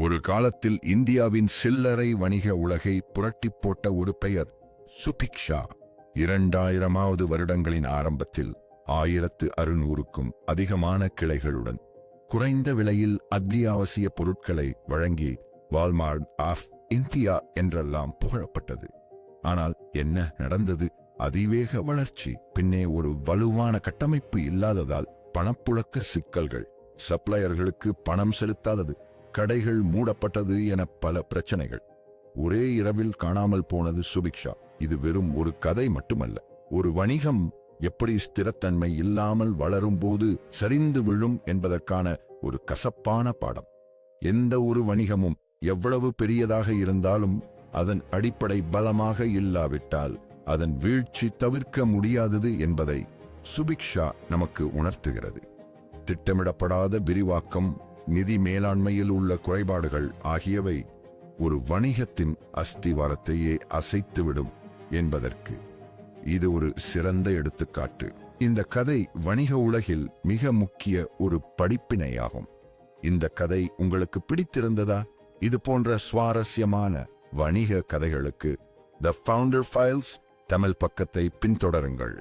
ஒரு காலத்தில் இந்தியாவின் சில்லறை வணிக உலகை புரட்டிப் போட்ட ஒரு பெயர் சுபிக்ஷா. இரண்டாயிரமாவது வருடங்களின் ஆரம்பத்தில் ஆயிரத்து அறுநூறுக்கும் அதிகமான கிளைகளுடன் குறைந்த விலையில் அத்தியாவசிய பொருட்களை வழங்கி வால்மார்ட் ஆஃப் இந்தியா என்றெல்லாம் புகழப்பட்டது. ஆனால் என்ன நடந்தது? அதிவேக வளர்ச்சி. பின்னே ஒரு வலுவான கட்டமைப்பு இல்லாததால் பணப்புழக்க சிக்கல்கள் சப்ளையர்களுக்கு பணம் செலுத்தாதது கடைகள் மூடப்பட்டது என பல பிரச்சனைகள். ஒரே இரவில் காணாமல் போனது சுபிக்ஷா. இது வெறும் ஒரு கதை மட்டுமல்ல. ஒரு வணிகம் எப்படி ஸ்திரத்தன்மை இல்லாமல் வளரும்போது சரிந்து விழும் என்பதற்கான ஒரு கசப்பான பாடம். எந்த ஒரு வணிகமும் எவ்வளவு பெரியதாக இருந்தாலும் அதன் அடிப்படை பலமாக இல்லாவிட்டால் அதன் வீழ்ச்சி தவிர்க்க முடியாதது என்பதை சுபிக்ஷா நமக்கு உணர்த்துகிறது. திட்டமிடப்படாத விரிவாக்கம் நிதி மேலாண்மையில் உள்ள குறைபாடுகள் ஆகியவை ஒரு வணிகத்தின் அஸ்திவாரத்தையே அசைத்துவிடும் என்பதற்கு. இது ஒரு சிறந்த எடுத்துக்காட்டு. இந்த கதை வணிக உலகில் மிக முக்கிய ஒரு படிப்பினையாகும். இந்த கதை உங்களுக்கு பிடித்திருந்ததா? இது போன்ற சுவாரஸ்யமான வணிக கதைகளுக்கு த ஃபவுண்டர் ஃபைல்ஸ் தமிழ் பக்கத்தை பின்தொடருங்கள்.